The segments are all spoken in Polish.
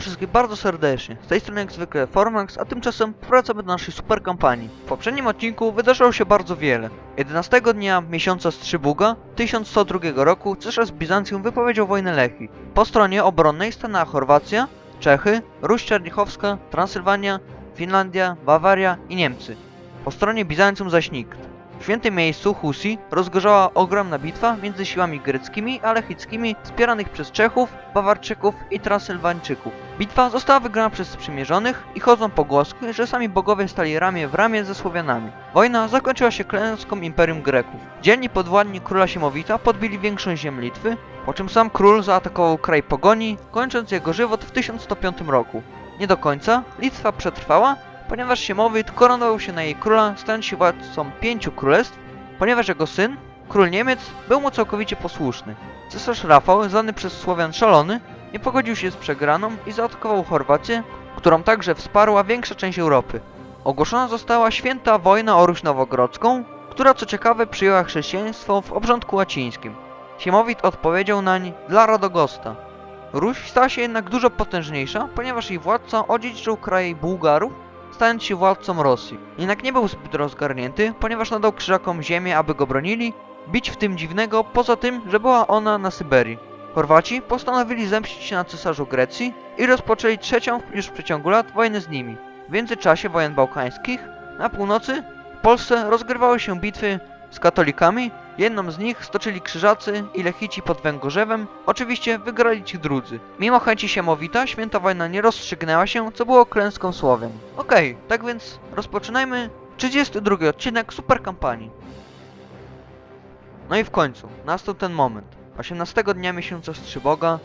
wszystkich bardzo serdecznie. Z tej strony jak zwykle Formax, a tymczasem wracamy do naszej super kampanii. W poprzednim odcinku wydarzyło się bardzo wiele. 11 dnia miesiąca Strzybuga 1102 roku cesarz z Bizancjum wypowiedział wojnę Lechii. Po stronie obronnej stanęła Chorwacja, Czechy, Ruś Czernichowska, Transylwania, Finlandia, Bawaria i Niemcy. Po stronie Bizancjum zaś nikt. W świętym miejscu Husi rozgorzała ogromna bitwa między siłami greckimi a lechickimi wspieranych przez Czechów, Bawarczyków i Transylwańczyków. Bitwa została wygrana przez sprzymierzonych i chodzą pogłoski, że sami bogowie stali ramię w ramię ze Słowianami. Wojna zakończyła się klęską Imperium Greków. Dzielni podwładni króla Siemowita podbili większość ziem Litwy, po czym sam król zaatakował kraj Pogoni, kończąc jego żywot w 1105 roku. Nie do końca, Litwa przetrwała, ponieważ Siemowit koronował się na jej króla, stając się władcą pięciu królestw, ponieważ jego syn, król Niemiec, był mu całkowicie posłuszny. Cesarz Rafał, zwany przez Słowian szalony, nie pogodził się z przegraną i zaatakował Chorwację, którą także wsparła większa część Europy. Ogłoszona została święta wojna o Ruś Nowogrodzką, która co ciekawe przyjęła chrześcijaństwo w obrządku łacińskim. Siemowit odpowiedział nań dla Radogosta. Ruś stała się jednak dużo potężniejsza, ponieważ jej władca odziedziczył kraj Bułgarów, stając się władcą Rosji. Jednak nie był zbyt rozgarnięty, ponieważ nadał krzyżakom ziemię, aby go bronili, bić w tym dziwnego, poza tym, że była ona na Syberii. Chorwaci postanowili zemścić się na cesarzu Grecji i rozpoczęli trzecią już w przeciągu lat wojnę z nimi. W międzyczasie wojen bałkańskich, na północy, w Polsce rozgrywały się bitwy z katolikami, jedną z nich stoczyli krzyżacy i lechici pod Węgorzewem, oczywiście wygrali ci drudzy. Mimo chęci Siemowita, święta wojna nie rozstrzygnęła się, co było klęską Słowian. Okej, tak więc rozpoczynajmy 32 odcinek super kampanii. No i w końcu, nastał ten moment. 18 dnia miesiąca Strzyboga,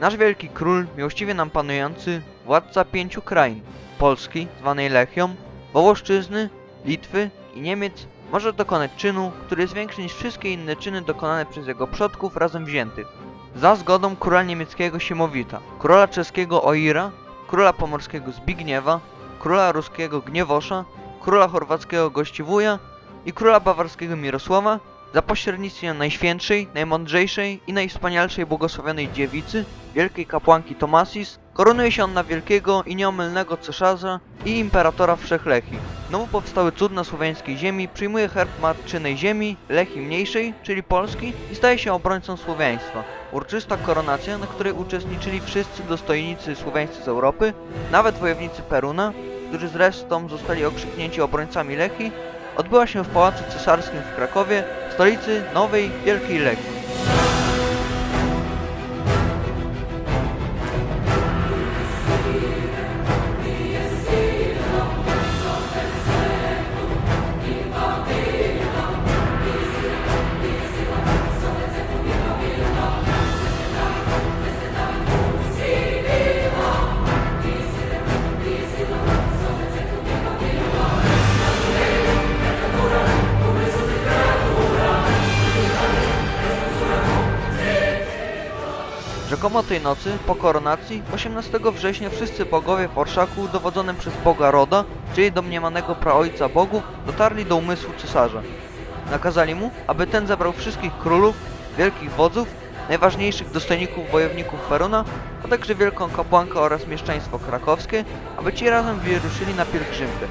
nasz wielki król, miłościwie nam panujący, władca pięciu krain, Polski, zwanej Lechią, Wołoszczyzny, Litwy i Niemiec, może dokonać czynu, który jest większy niż wszystkie inne czyny dokonane przez jego przodków razem wziętych. Za zgodą króla niemieckiego Siemowita, króla czeskiego Oira, króla pomorskiego Zbigniewa, króla ruskiego Gniewosza, króla chorwackiego Gościwuja i króla bawarskiego Mirosława, za pośrednictwem najświętszej, najmądrzejszej i najwspanialszej błogosławionej dziewicy, wielkiej kapłanki Tomasis, koronuje się on na wielkiego i nieomylnego cesarza i imperatora wszechlechii. Nowo powstały cud na słowiańskiej ziemi, przyjmuje herb matczynej ziemi, Lechii Mniejszej, czyli Polski i staje się obrońcą słowiaństwa. Uroczysta koronacja, na której uczestniczyli wszyscy dostojnicy słowiańscy z Europy, nawet wojownicy Peruna, którzy zresztą zostali okrzyknięci obrońcami Lechii, odbyła się w Pałacu Cesarskim w Krakowie, stolicy Nowej Wielkiej Lechii. Rzekomo tej nocy, po koronacji, 18 września wszyscy bogowie w orszaku dowodzonym przez Boga Roda, czyli domniemanego praojca bogów, dotarli do umysłu cesarza. Nakazali mu, aby ten zebrał wszystkich królów, wielkich wodzów, najważniejszych dostojników wojowników Peruna, a także wielką kapłankę oraz mieszczaństwo krakowskie, aby ci razem wyruszyli na pielgrzymkę.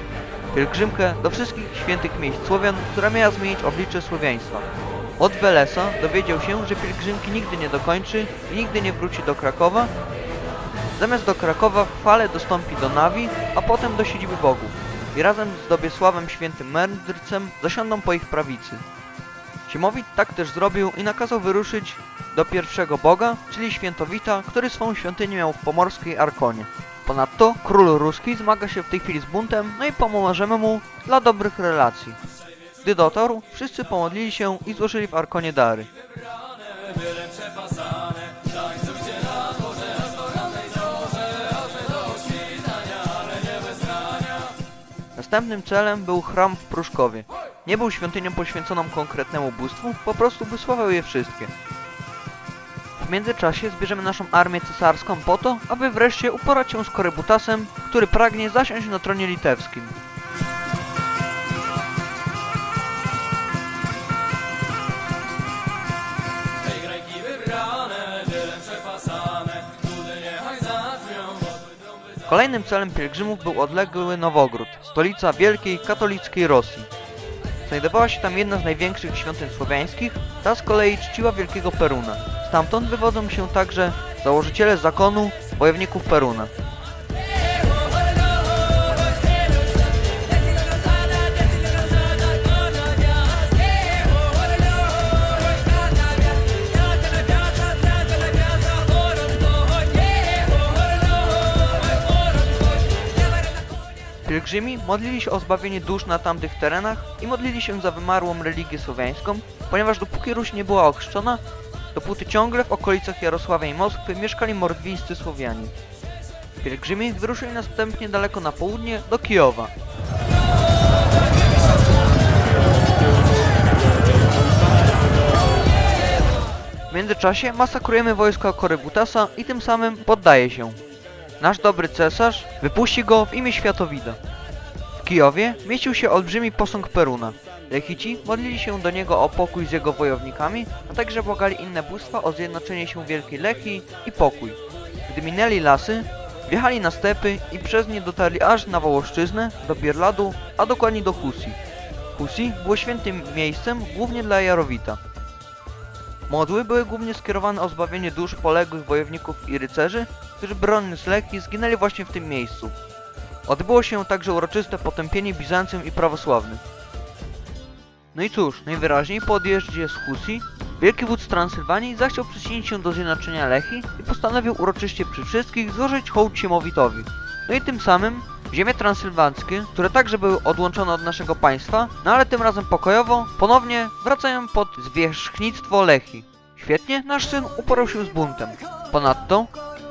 Pielgrzymkę do wszystkich świętych miejsc Słowian, która miała zmienić oblicze słowiaństwa. Od Welesa dowiedział się, że pielgrzymki nigdy nie dokończy i nigdy nie wróci do Krakowa. Zamiast do Krakowa w fale dostąpi do Nawi, a potem do siedziby bogów. I razem z Dobiesławem świętym mędrcem zasiądą po ich prawicy. Siemowit tak też zrobił i nakazał wyruszyć do pierwszego boga, czyli świętowita, który swą świątynię miał w pomorskiej Arkonie. Ponadto król ruski zmaga się w tej chwili z buntem, no i pomożemy mu dla dobrych relacji. Gdy dotarł, wszyscy pomodlili się i złożyli w Arkonie dary. Następnym celem był chram w Pruszkowie. Nie był świątynią poświęconą konkretnemu bóstwu, po prostu wysławiał je wszystkie. W międzyczasie zbierzemy naszą armię cesarską po to, aby wreszcie uporać się z Korybutasem, który pragnie zasiąść na tronie litewskim. Kolejnym celem pielgrzymów był odległy Nowogród, stolica wielkiej katolickiej Rosji. Znajdowała się tam jedna z największych świątyń słowiańskich, ta z kolei czciła wielkiego Peruna. Stamtąd wywodzą się także założyciele zakonu wojowników Peruna. Pielgrzymi modlili się o zbawienie dusz na tamtych terenach i modlili się za wymarłą religię słowiańską, ponieważ dopóki Ruś nie była ochrzczona, dopóty ciągle w okolicach Jarosławia i Moskwy mieszkali mordwińscy Słowianie. Pielgrzymi wyruszyli następnie daleko na południe do Kijowa. W międzyczasie masakrujemy wojska Korybutasa i tym samym poddaje się. Nasz dobry cesarz wypuści go w imię Światowida. W Kijowie mieścił się olbrzymi posąg Peruna. Lechici modlili się do niego o pokój z jego wojownikami, a także błagali inne bóstwa o zjednoczenie się Wielkiej Lechii i pokój. Gdy minęli lasy, wjechali na stepy i przez nie dotarli aż na Wołoszczyznę, do Bierladu, a dokładnie do Husi. Husi było świętym miejscem głównie dla Jarowita. Modły były głównie skierowane o zbawienie dusz poległych wojowników i rycerzy, którzy broniąc Leki zginęli właśnie w tym miejscu. Odbyło się także uroczyste potępienie Bizancjum i prawosławnych. No i cóż, najwyraźniej po odjeździe z Husi, wielki wódz Transylwanii zachciał przyczynić się do zjednoczenia Lechi i postanowił uroczyście przy wszystkich złożyć hołd Siemowitowi. No i tym samym ziemie transylwańskie, które także były odłączone od naszego państwa, no ale tym razem pokojowo, ponownie wracają pod zwierzchnictwo Lechi. Świetnie, nasz syn uporał się z buntem. Ponadto,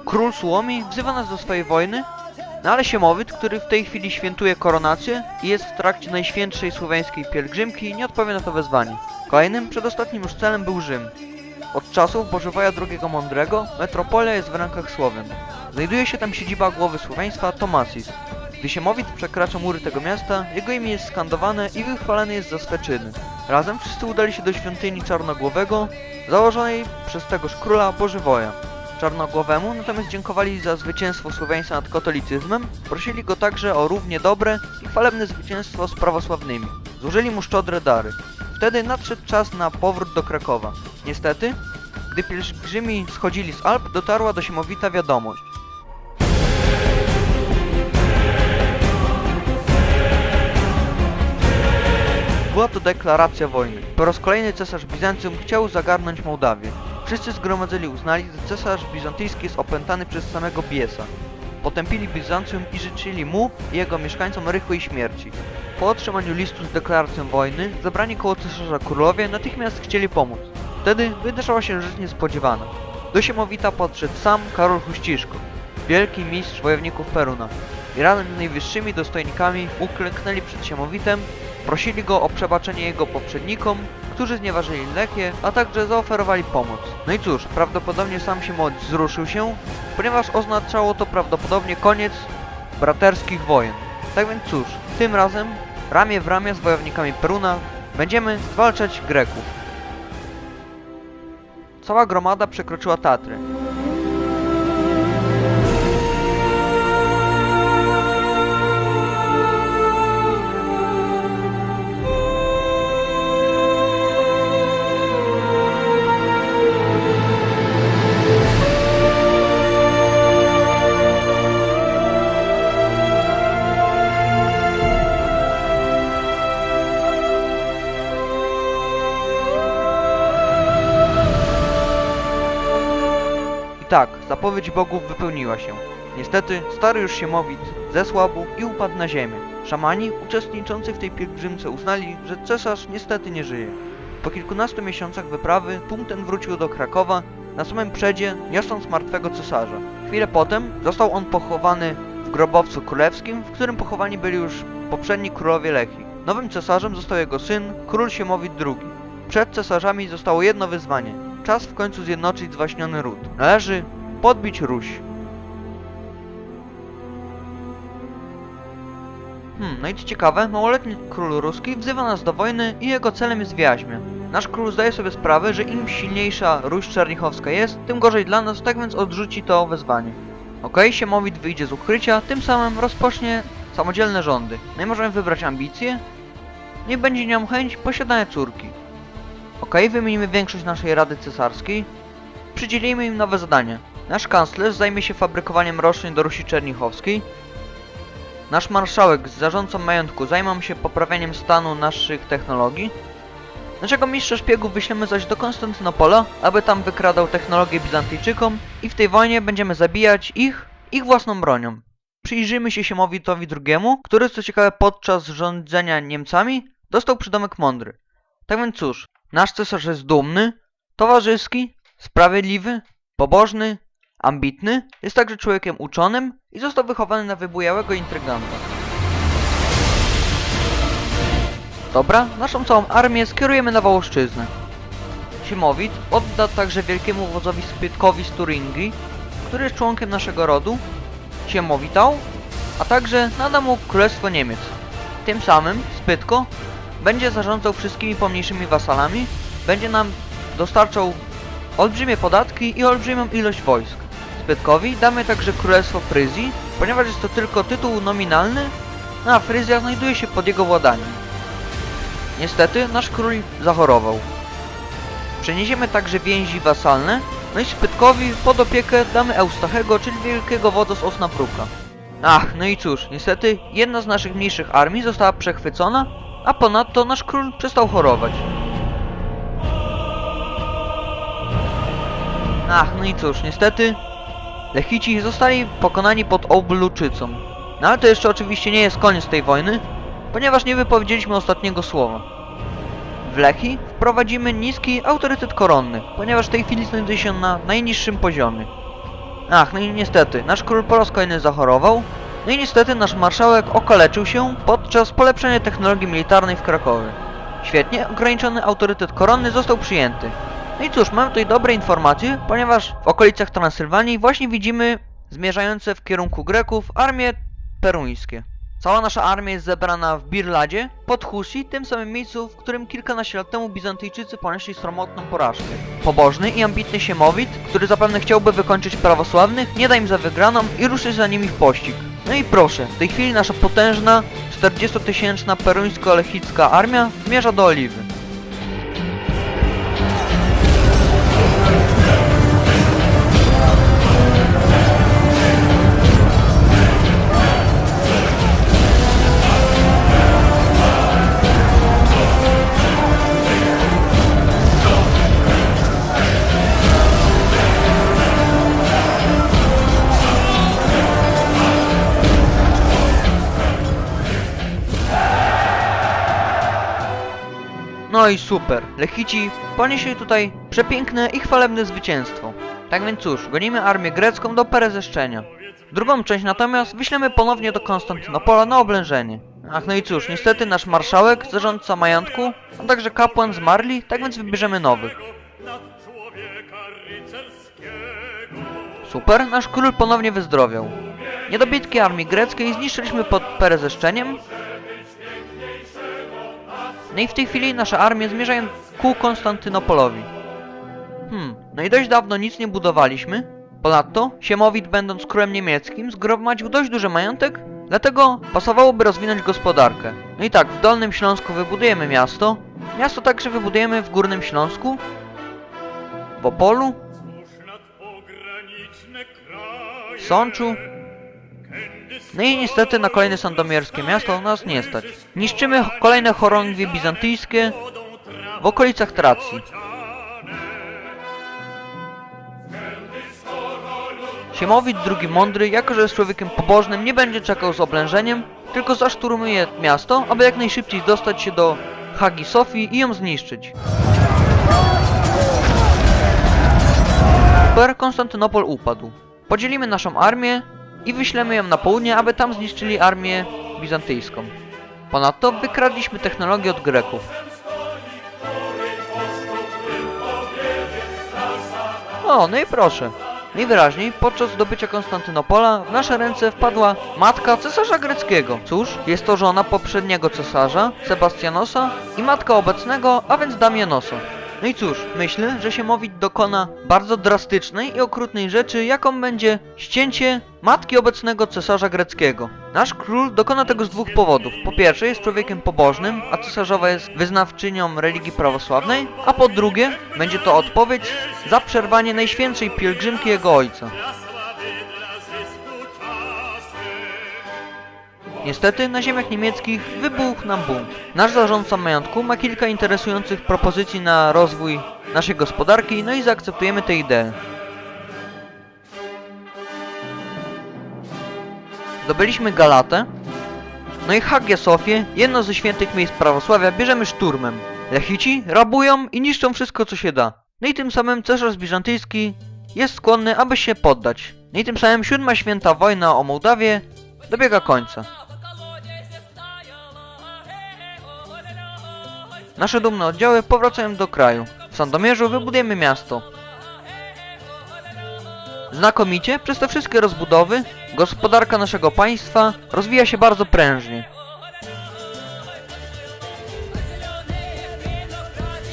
król Suomi wzywa nas do swojej wojny, no ale Siemowit, który w tej chwili świętuje koronację i jest w trakcie najświętszej słowiańskiej pielgrzymki, nie odpowie na to wezwanie. Kolejnym, przedostatnim już celem był Rzym. Od czasów Bożewoja II Mądrego metropolia jest w rękach Słowian. Znajduje się tam siedziba głowy słowiaństwa Tomasis. Gdy Siemowit przekracza mury tego miasta, jego imię jest skandowane i wychwalany jest za swe czyny. Razem wszyscy udali się do świątyni Czarnogłowego, założonej przez tegoż króla Bożywoja. Czarnogłowemu natomiast dziękowali za zwycięstwo słowiaństwa nad katolicyzmem, prosili go także o równie dobre i chwalebne zwycięstwo z prawosławnymi. Złożyli mu szczodre dary. Wtedy nadszedł czas na powrót do Krakowa. Niestety, gdy pielgrzymi schodzili z Alp, dotarła do Siemowita wiadomość. Była to deklaracja wojny. Po raz kolejny cesarz Bizancjum chciał zagarnąć Mołdawię. Wszyscy zgromadzeni uznali, że cesarz bizantyjski jest opętany przez samego Biesa. Potępili Bizancjum i życzyli mu i jego mieszkańcom rychłej śmierci. Po otrzymaniu listu z deklaracją wojny, zabrani koło cesarza królowie natychmiast chcieli pomóc. Wtedy wydarzyła się rzecz niespodziewana. Do Siemowita podszedł sam Karol Huściszko, wielki mistrz wojowników Peruna. I razem z najwyższymi dostojnikami uklęknęli przed Siemowitem, prosili go o przebaczenie jego poprzednikom, którzy znieważyli Lechię, a także zaoferowali pomoc. No i cóż, prawdopodobnie sam Siemowit wzruszył się, ponieważ oznaczało to prawdopodobnie koniec braterskich wojen. Tak więc cóż, tym razem, ramię w ramię z wojownikami Peruna, będziemy zwalczać Greków. Cała gromada przekroczyła Tatry. Zapowiedź bogów wypełniła się. Niestety, stary już Siemowit zesłabł i upadł na ziemię. Szamani uczestniczący w tej pielgrzymce uznali, że cesarz niestety nie żyje. Po kilkunastu miesiącach wyprawy tłum ten wrócił do Krakowa na samym przedzie, niosąc martwego cesarza. Chwilę potem został on pochowany w grobowcu królewskim, w którym pochowani byli już poprzedni królowie Lechi. Nowym cesarzem został jego syn, król Siemowit II. Przed cesarzami zostało jedno wyzwanie. Czas w końcu zjednoczyć zwaśniony ród. Należy podbić Ruś. Hmm, no i co ciekawe, małoletni król ruski wzywa nas do wojny i jego celem jest Wiaźmia. Nasz król zdaje sobie sprawę, że im silniejsza Ruś Czernichowska jest, tym gorzej dla nas, tak więc odrzuci to wezwanie. Okej, Siemowit wyjdzie z ukrycia, tym samym rozpocznie samodzielne rządy. No i możemy wybrać ambicje. Niech będzie nią chęć posiadania córki. Okej, wymienimy większość naszej Rady Cesarskiej. Przydzielimy im nowe zadania. Nasz kanclerz zajmie się fabrykowaniem roszczeń do Rusi Czernichowskiej. Nasz marszałek z zarządcą majątku zajmą się poprawianiem stanu naszych technologii. Naszego mistrza szpiegów wyślemy zaś do Konstantynopola, aby tam wykradał technologię Bizantyjczykom i w tej wojnie będziemy zabijać ich, ich własną bronią. Przyjrzyjmy się Siemowitowi II, który co ciekawe podczas rządzenia Niemcami dostał przydomek mądry. Tak więc cóż, nasz cesarz jest dumny, towarzyski, sprawiedliwy, pobożny, ambitny, jest także człowiekiem uczonym i został wychowany na wybujałego intryganta. Dobra, naszą całą armię skierujemy na Wołoszczyznę. Siemowit odda także wielkiemu wodzowi Spytkowi z Turingii, który jest członkiem naszego rodu, Siemowitał, a także nada mu Królestwo Niemiec. Tym samym Spytko będzie zarządzał wszystkimi pomniejszymi wasalami, będzie nam dostarczał olbrzymie podatki i olbrzymią ilość wojsk. Spytkowi damy także Królestwo Fryzji, ponieważ jest to tylko tytuł nominalny, no a Fryzja znajduje się pod jego władaniem. Niestety, nasz król zachorował. Przeniesiemy także więzi wasalne, no i Spytkowi pod opiekę damy Eustachego, czyli wielkiego wodza z Osnabruka. Ach, no i cóż, niestety jedna z naszych mniejszych armii została przechwycona, a ponadto nasz król przestał chorować. Ach, no i cóż, niestety Lechici zostali pokonani pod Obluczycą. No ale to jeszcze oczywiście nie jest koniec tej wojny, ponieważ nie wypowiedzieliśmy ostatniego słowa. W Lechi wprowadzimy niski autorytet koronny, ponieważ w tej chwili znajduje się na najniższym poziomie. Ach, no i niestety, nasz król po raz kolejny zachorował, no i niestety nasz marszałek okaleczył się podczas polepszenia technologii militarnej w Krakowie. Świetnie, ograniczony autorytet koronny został przyjęty. No i cóż, mamy tutaj dobre informacje, ponieważ w okolicach Transylwanii właśnie widzimy zmierzające w kierunku Greków armie peruńskie. Cała nasza armia jest zebrana w Birladzie, pod Husi, tym samym miejscu, w którym kilkanaście lat temu Bizantyjczycy ponieśli sromotną porażkę. Pobożny i ambitny Siemowit, który zapewne chciałby wykończyć prawosławnych, nie da im za wygraną i ruszy za nimi w pościg. No i proszę, w tej chwili nasza potężna, 40-tysięczna peruńsko-lechicka armia zmierza do Oliwy. No i super. Lechici ponieśli tutaj przepiękne i chwalebne zwycięstwo. Tak więc cóż, gonimy armię grecką do Perezeszczenia. Drugą część natomiast wyślemy ponownie do Konstantynopola na oblężenie. Ach no i cóż, niestety nasz marszałek, zarządca majątku, a także kapłan zmarli, tak więc wybierzemy nowych. Super, nasz król ponownie wyzdrowiał. Niedobitki armii greckiej zniszczyliśmy pod Perezeszczeniem. No i w tej chwili nasze armie zmierzają ku Konstantynopolowi. Hmm, no i dość dawno nic nie budowaliśmy. Ponadto, Siemowit będąc królem niemieckim zgromadził dość duży majątek, dlatego pasowałoby rozwinąć gospodarkę. No i tak, w Dolnym Śląsku wybudujemy miasto. Miasto także wybudujemy w Górnym Śląsku. W Opolu, kraje. Sączu, No i niestety na kolejne sandomierskie miasto nas nie stać. Niszczymy kolejne chorągwie bizantyjskie w okolicach Tracji. Siemowit II Mądry, jako że jest człowiekiem pobożnym, nie będzie czekał z oblężeniem, tylko zaszturmuje miasto, aby jak najszybciej dostać się do Hagi Sofii i ją zniszczyć. Super, Konstantynopol upadł. Podzielimy naszą armię i wyślemy ją na południe, aby tam zniszczyli armię bizantyjską. Ponadto wykradliśmy technologię od Greków. O, no i proszę. Najwyraźniej podczas zdobycia Konstantynopola w nasze ręce wpadła matka cesarza greckiego. Cóż, jest to żona poprzedniego cesarza, Sebastianosa i matka obecnego, a więc Damianosa. No i cóż, myślę, że Siemowit dokona bardzo drastycznej i okrutnej rzeczy, jaką będzie ścięcie matki obecnego cesarza greckiego. Nasz król dokona tego z dwóch powodów. Po pierwsze jest człowiekiem pobożnym, a cesarzowa jest wyznawczynią religii prawosławnej, a po drugie będzie to odpowiedź za przerwanie najświętszej pielgrzymki jego ojca. Niestety na ziemiach niemieckich wybuchł nam bunt. Nasz zarządca majątku ma kilka interesujących propozycji na rozwój naszej gospodarki, no i zaakceptujemy te idee. Zdobyliśmy Galatę, no i Hagia Sofię, jedno ze świętych miejsc prawosławia, bierzemy szturmem. Lechici rabują i niszczą wszystko co się da. No i tym samym cesarz bizantyjski jest skłonny, aby się poddać. No i tym samym siódma święta wojna o Mołdawię dobiega końca. Nasze dumne oddziały powracają do kraju. W Sandomierzu wybudujemy miasto. Znakomicie, przez te wszystkie rozbudowy, gospodarka naszego państwa rozwija się bardzo prężnie.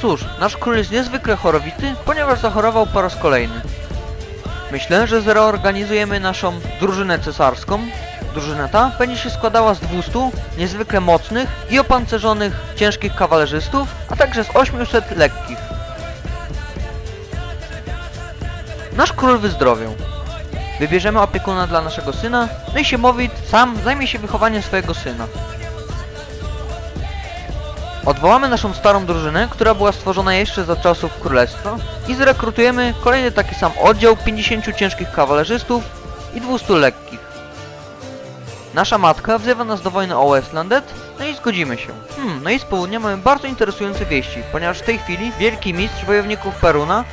Cóż, nasz król jest niezwykle chorowity, ponieważ zachorował po raz kolejny. Myślę, że zreorganizujemy naszą drużynę cesarską. Drużyna ta będzie się składała z 200 niezwykle mocnych i opancerzonych ciężkich kawalerzystów, a także z 800 lekkich. Nasz król wyzdrowiał. Wybierzemy opiekuna dla naszego syna, no i Siemowit sam zajmie się wychowaniem swojego syna. Odwołamy naszą starą drużynę, która była stworzona jeszcze za czasów królestwa i zrekrutujemy kolejny taki sam oddział 50 ciężkich kawalerzystów i 200 lekkich. Nasza matka wzywa nas do wojny o Westlandet, no i zgodzimy się. Hmm, no i z południa mamy bardzo interesujące wieści, ponieważ w tej chwili wielki mistrz wojowników Peruna,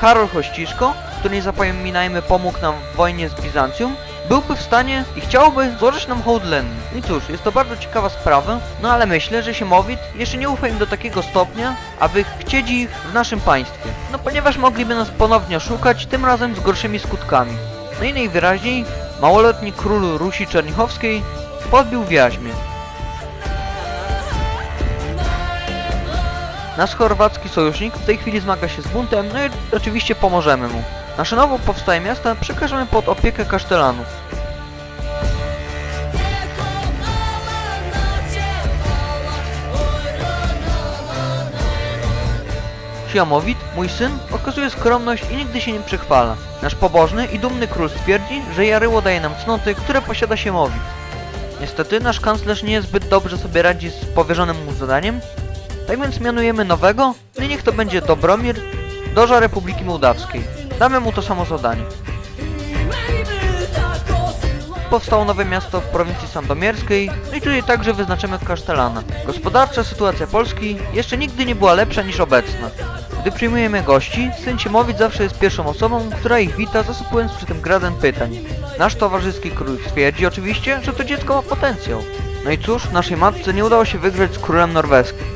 Karol Kościszko, który nie zapominajmy pomógł nam w wojnie z Bizancjum, byłby w stanie i chciałby złożyć nam hołd lenny. I cóż, jest to bardzo ciekawa sprawa, no ale myślę, że Siemowit jeszcze nie ufa im do takiego stopnia, aby chcieć ich w naszym państwie. No ponieważ mogliby nas ponownie oszukać, tym razem z gorszymi skutkami. No i najwyraźniej małoletni król Rusi Czernichowskiej podbił w jaźmie. Nasz chorwacki sojusznik w tej chwili zmaga się z buntem, no i oczywiście pomożemy mu. Nasze nowo powstałe miasta przekażemy pod opiekę kasztelanów. Siamowit, mój syn, okazuje skromność i nigdy się nie przechwala. Nasz pobożny i dumny król stwierdzi, że Jaryło daje nam cnoty, które posiada Siemowit. Niestety nasz kanclerz nie zbyt dobrze sobie radzi z powierzonym mu zadaniem, tak więc mianujemy nowego, no i niech to będzie Dobromir, doża Republiki Mołdawskiej. Damy mu to samo zadanie. Powstało nowe miasto w prowincji sandomierskiej, i tutaj także wyznaczymy kasztelana. Gospodarcza sytuacja Polski jeszcze nigdy nie była lepsza niż obecna. Gdy przyjmujemy gości, syn Siemowit zawsze jest pierwszą osobą, która ich wita, zasypując przy tym gradem pytań. Nasz towarzyski król twierdzi oczywiście, że to dziecko ma potencjał. No i cóż, naszej matce nie udało się wygrać z królem norweskim.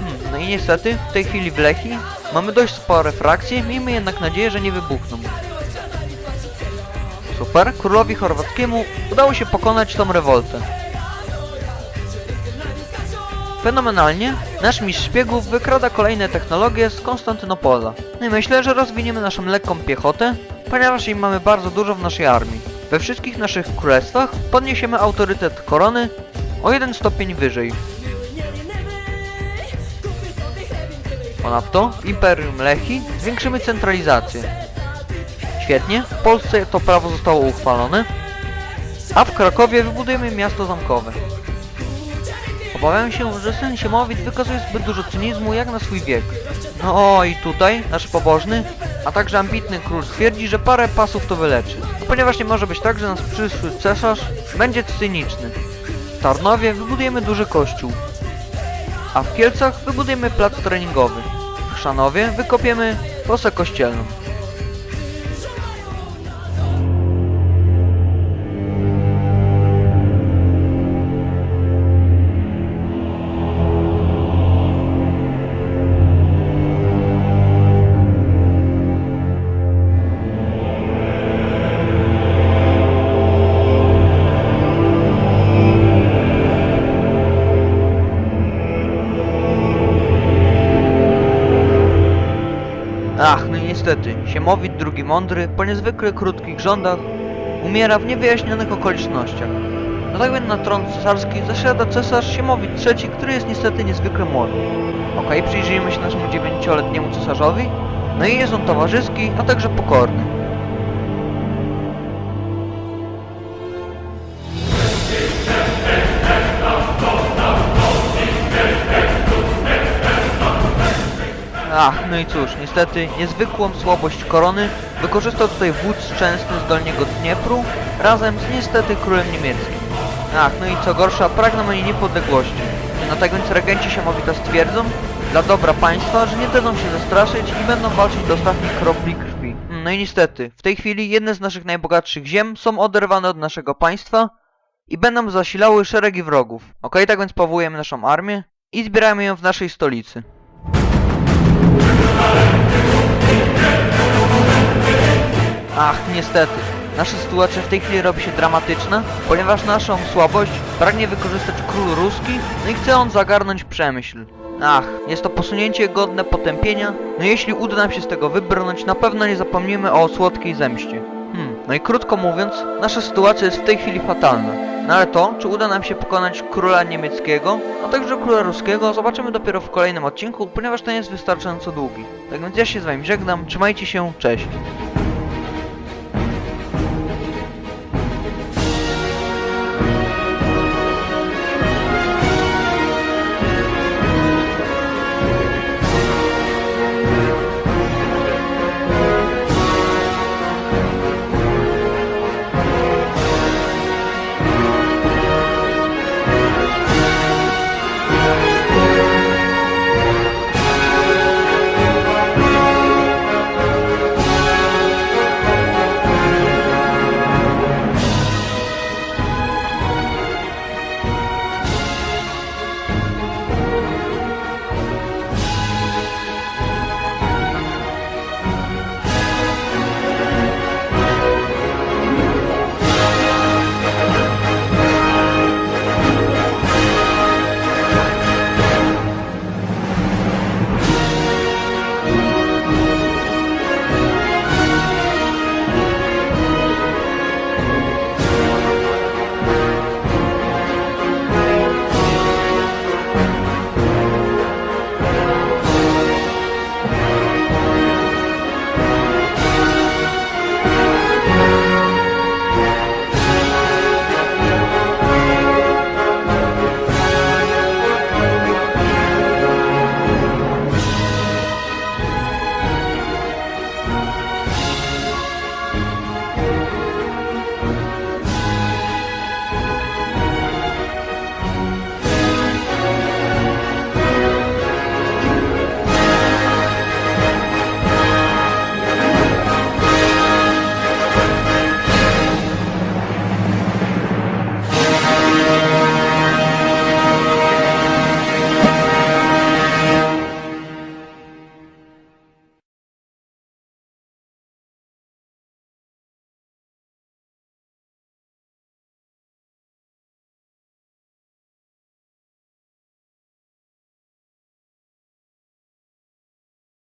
Hmm, no i niestety, w tej chwili w Lechi mamy dość spore frakcje, miejmy jednak nadzieję, że nie wybuchną. Super, królowi chorwackiemu udało się pokonać tą rewoltę. Fenomenalnie, nasz mistrz szpiegów wykrada kolejne technologie z Konstantynopola. No i myślę, że rozwiniemy naszą lekką piechotę, ponieważ jej mamy bardzo dużo w naszej armii. We wszystkich naszych królestwach podniesiemy autorytet korony o jeden stopień wyżej. Ponadto w Imperium Lechi zwiększymy centralizację. Świetnie, w Polsce to prawo zostało uchwalone, a w Krakowie wybudujemy miasto zamkowe. Obawiam się, że syn Siemowit wykazuje zbyt dużo cynizmu jak na swój wiek. No i tutaj nasz pobożny, a także ambitny król stwierdzi, że parę pasów to wyleczy. Ponieważ nie może być tak, że nasz przyszły cesarz będzie cyniczny. W Tarnowie wybudujemy duży kościół, a w Kielcach wybudujemy plac treningowy. W Chrzanowie wykopiemy fosę kościelną. Niestety, Siemowit drugi mądry, po niezwykle krótkich rządach, umiera w niewyjaśnionych okolicznościach. No tak na tron cesarski zasiada cesarz Siemowit III, który jest niestety niezwykle młody. Okej, przyjrzyjmy się naszemu dziewięcioletniemu cesarzowi. No i jest on towarzyski, a także pokorny. Ach, no i cóż, niestety niezwykłą słabość korony wykorzystał tutaj wódz częsty z dolniego Dniepru razem z niestety królem niemieckim. Ach, no i co gorsza, pragną oni niepodległości. Tak więc regenci Siemowita stwierdzą, dla dobra państwa, że nie dadzą się zastraszyć i będą walczyć do ostatniej kropli krwi. Mm, No i niestety, w tej chwili jedne z naszych najbogatszych ziem są oderwane od naszego państwa i będą zasilały szeregi wrogów. Okej, tak więc powołujemy naszą armię i zbieramy ją w naszej stolicy. Ach, niestety. Nasza sytuacja w tej chwili robi się dramatyczna, ponieważ naszą słabość pragnie wykorzystać król ruski, no i chce on zagarnąć przemyśl. Ach, jest to posunięcie godne potępienia, no jeśli uda nam się z tego wybrnąć, na pewno nie zapomnimy o słodkiej zemście. Hmm, no i krótko mówiąc, nasza sytuacja jest w tej chwili fatalna. No ale to, czy uda nam się pokonać króla niemieckiego, a także króla ruskiego, zobaczymy dopiero w kolejnym odcinku, ponieważ ten jest wystarczająco długi. Tak więc ja się z wami żegnam, trzymajcie się, cześć.